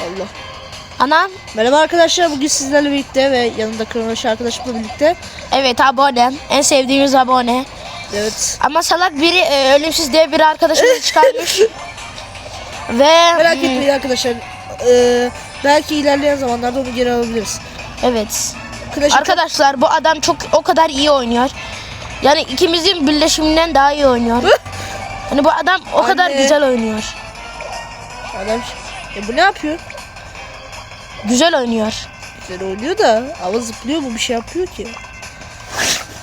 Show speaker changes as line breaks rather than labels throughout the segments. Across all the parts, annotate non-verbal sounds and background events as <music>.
Allah.
Anam.
Merhaba arkadaşlar bugün sizlerle birlikte ve yanında kronoloji arkadaşımla birlikte.
Evet abone. En sevdiğimiz abone.
Evet.
Ama salak biri e, ölümsüz diye bir arkadaşımız <laughs> çıkarmış. Ve
Merak
hmm,
etmeyin arkadaşlar. Ee, belki ilerleyen zamanlarda onu geri alabiliriz.
Evet.
Arkadaşlar
Arkadaşlar bu adam çok o kadar iyi oynuyor. Yani ikimizin birleşiminden daha iyi oynuyor. <laughs> Hani bu adam o kadar
Anne.
güzel oynuyor.
adam e, bu ne yapıyor?
Güzel oynuyor.
Güzel oynuyor da ama zıplıyor mu bir şey yapıyor ki.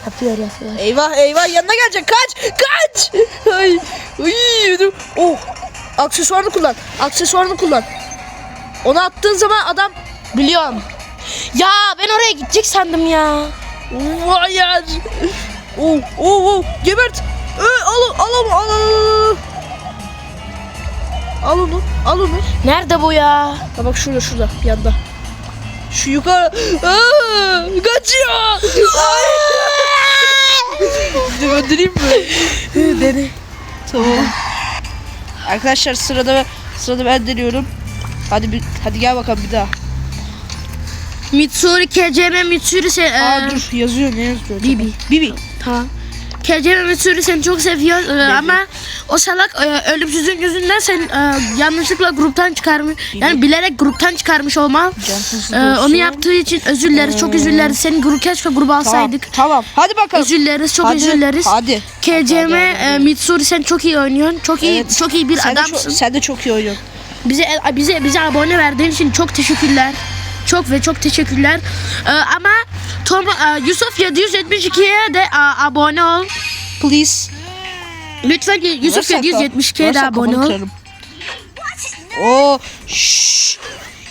Yapıyor yapıyor.
Eyvah eyvah yanına gelecek kaç kaç. Ay, ay, oh aksesuarını kullan aksesuarını kullan. Onu attığın zaman adam
Biliyorum. Ya ben oraya gidecek sandım ya.
Vay yer. Oh oh oh gebert. Ee, al al al al al. Al onu al onu.
Nerede bu ya?
Ha bak şurada şurada yanda. Şu yukarı. Aa, kaçıyor. Ay. Gidip öldüreyim mi?
Dene.
Tamam. Arkadaşlar sırada sırada ben deniyorum. Hadi bir, hadi gel bakalım bir daha.
Mitsuri KCM Mitsuri sen...
Aa
e,
dur yazıyor ne yazıyor?
Bibi.
Bibi.
Tamam. KCM Mitsuri seni çok seviyor e, ama o salak e, ölümsüzlük yüzünden sen e, yanlışlıkla gruptan çıkarmış. Yani bilerek gruptan çıkarmış olma. E, onu yaptığı için özür dileriz. Çok özür dileriz. Senin grup keşke gruba alsaydık.
tamam. Hadi bakalım.
Özür dileriz. Çok
Hadi,
özür dileriz.
Hadi.
KCM e. Mitsuri sen çok iyi oynuyorsun. Çok iyi
Evet.
çok iyi bir
sen de,
adamsın.
çok, sen de çok iyi oynuyorsun.
Bize bize bize abone verdiğin için çok teşekkürler. Çok ve çok teşekkürler. Ee, ama Tom e, Yusuf 772'ye de e, abone ol.
Please.
Lütfen Yusuf
Varsa-
772'ye de abone
kafanı
ol.
kırarım. Oo, şşş.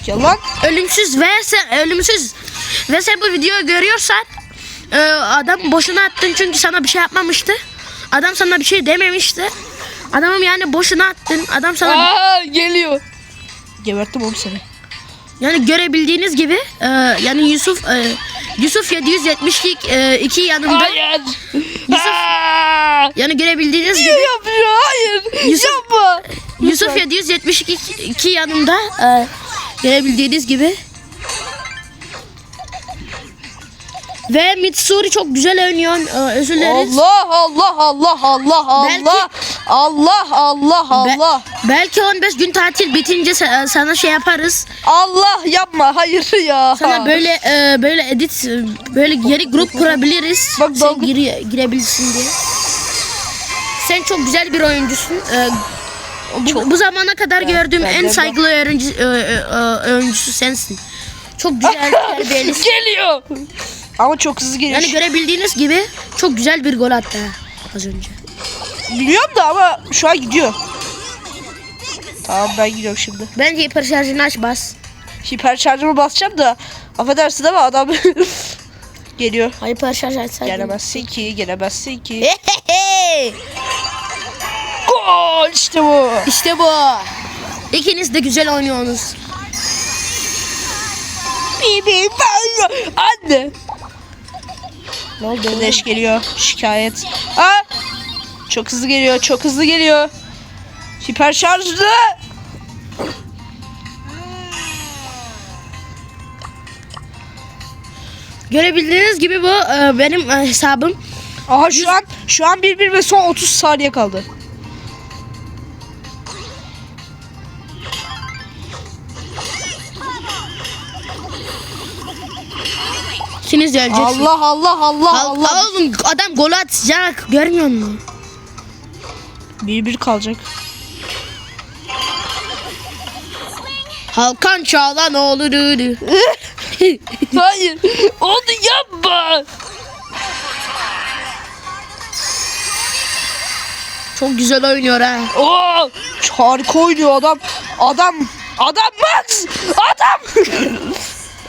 Yalan.
Ölümsüz ve sen ölümsüz ve sen bu videoyu görüyorsan e, adam boşuna attın çünkü sana bir şey yapmamıştı. Adam sana bir şey dememişti. Adamım yani boşuna attın. Adam sana
Aa, geliyor. Geberttim oğlum seni.
Yani görebildiğiniz gibi e, yani Yusuf e, Yusuf 772 e, iki yanında
Hayır.
Yusuf- yani görebildiğiniz
ne
gibi
yapıyor? Hayır.
Yusuf-
Yapma.
Yusuf 772 iki yanında e, görebildiğiniz gibi ve Mitsuri çok güzel oynuyor. E, özür dileriz.
Allah Allah Allah Allah
Belki-
Allah Allah Allah
Be- belki 15 gün tatil bitince sa- sana şey yaparız.
Allah yapma hayır ya.
Sana böyle e, böyle edit e, böyle yeni grup kurabiliriz.
Bak,
Sen
dalga-
gire, girebilirsin diye. Sen çok güzel bir oyuncusun. E, bu, bu zamana kadar gördüğüm
ben-
en
ben-
saygılı oyuncu, e, e, e, oyuncusu sensin. Çok güzel <laughs> terbiyelisin.
geliyor. Ama çok hızlı geliyor.
Yani görebildiğiniz gibi çok güzel bir gol attı ha, az önce.
Biliyorum da ama şu an gidiyor. Tamam ben gidiyorum şimdi.
Bence hiper şarjını aç bas.
Hiper şarjımı basacağım da affedersin ama adam <laughs> geliyor.
Hiper şarj açsaydın.
Gelemezsin ki, gelemezsin ki. Gol işte bu.
İşte bu. İkiniz de güzel oynuyorsunuz.
Bibi ben. Anne.
Ne oldu?
Güneş geliyor. Şikayet. Aa! Çok hızlı geliyor. Çok hızlı geliyor. Hiper şarjlı.
Görebildiğiniz gibi bu e, benim e, hesabım.
Aha şu an şu an bir bir ve son 30 saniye kaldı.
İkiniz de öleceksiniz.
Allah Allah Allah
Al-
Allah.
Oğlum adam gol atacak. Görmüyor musun?
Bir bir kalacak.
Halkan Çağlan oğlu <laughs>
Hayır. Onu yapma.
Çok güzel oynuyor ha.
Oo! Harika oynuyor adam. Adam. Adam Max. Adam.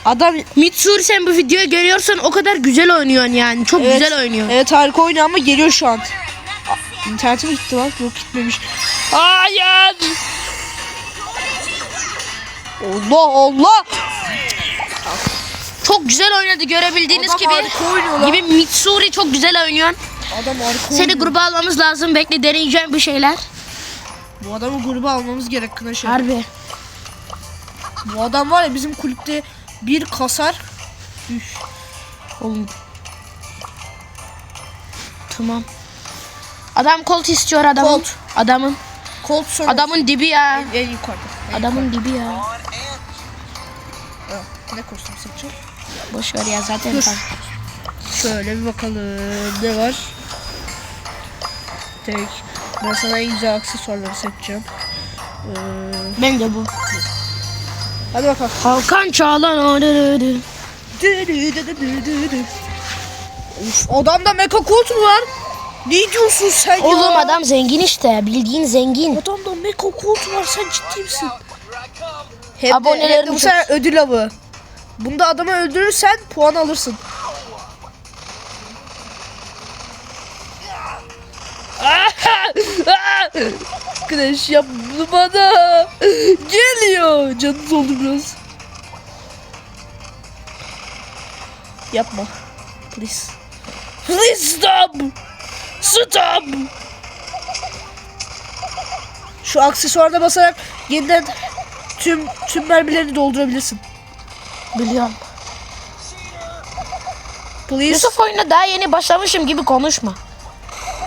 adam
Mitsuri sen bu videoyu görüyorsan o kadar güzel oynuyorsun yani. Çok
Evet.
güzel oynuyor.
Evet harika oynuyor ama geliyor şu an. İnternetim gitti lan. Yok gitmemiş. Hayır. Allah Allah.
Çok güzel oynadı görebildiğiniz
Adam
gibi. Gibi Mitsuri çok güzel oynuyor.
Adam harika
Seni gruba almamız lazım. Bekle deneyeceğim bir şeyler.
Bu adamı gruba almamız gerek Kınaşır.
Harbi.
Bu adam var ya bizim kulüpte bir kasar. Üf.
Oğlum. Tamam. Adam kolt istiyor adamın.
Colt.
Adamın.
Colt sonra
Adamın dibi ya.
en, en yukarıda. En
Adamın dibi ya.
yukarıda. Ne kostüm seçeceğim?
Boş ver ya zaten.
Dur. Şöyle bir bakalım ne var. Tek. Ben sana en güzel aksesuarları seçeceğim. Ee,
Ben de bu.
hadi bakalım.
Hakan Çağlan.
Uf, adamda mecha Colt mu var? Ne diyorsun sen ya?
Oğlum adam zengin işte. Bildiğin zengin.
Adamda mecha Colt var sen ciddi misin? Hem
Abonelerim
de bu sefer ödül avı. Bunda adamı öldürürsen puan alırsın. Arkadaş yap bunu bana. Geliyor. Canınız oldu biraz. Yapma. Please. Please stop. Stop. Şu aksesuarda basarak yeniden tüm tüm mermilerini doldurabilirsin.
Biliyorum.
Please.
Yusuf oyuna daha yeni başlamışım gibi konuşma.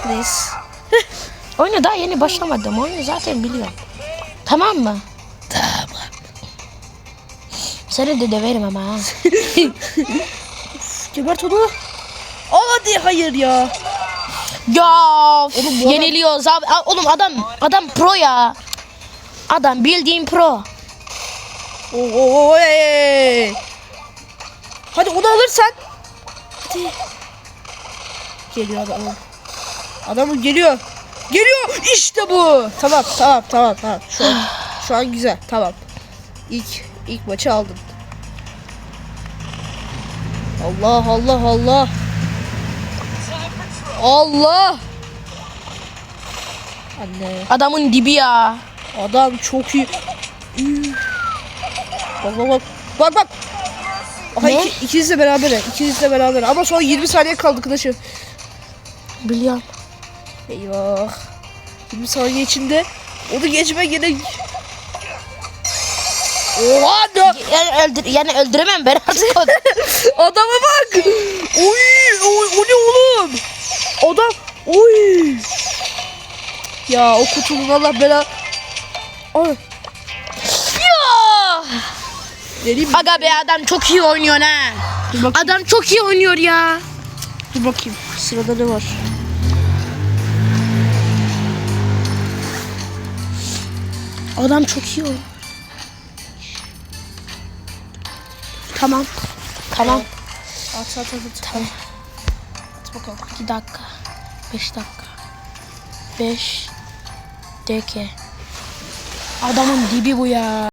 Please. <laughs>
Oyuna daha yeni başlamadım. Oyunu zaten biliyorum. Tamam mı?
Tamam.
Seni de döverim ama ha. <laughs>
Gebert onu. Aa hadi hayır ya.
Ya
Oğlum adam-
yeniliyoruz abi. Oğlum adam adam pro ya. Adam bildiğin pro.
Oo, hey. Hadi onu alırsan. Hadi. Geliyor adam. Adamın geliyor. Geliyor. İşte bu. Tamam tamam tamam tamam. Şu an, şu an güzel. Tamam. İlk ilk maçı aldın. Allah Allah Allah. Allah. Anne.
Adamın dibi ya.
Adam çok iyi. Bak bak bak. Bak bak. Aha,
Ne?
iki, ikiniz de beraber. İkiniz de beraber. Ama son 20 saniye kaldı arkadaşım.
Biliyorum.
Eyvah. 20 saniye içinde onu geçme gerek. Oha ne?
Yani, öldür, yani öldüremem ben artık. <laughs>
Adama bak. Oy, oy, o ne oğlum? Adam. Oy. Ya o kutunun Allah bela. Ay.
Ya!
Mi?
Aga be adam çok iyi oynuyor ha. Adam çok iyi oynuyor ya.
Dur bakayım. Sırada ne var?
Adam çok iyi oynuyor. Tamam. Tamam.
At at at.
Tamam.
At bakalım.
2 dakika. 5 dakika. 5 dakika. Adamın dibi bu ya.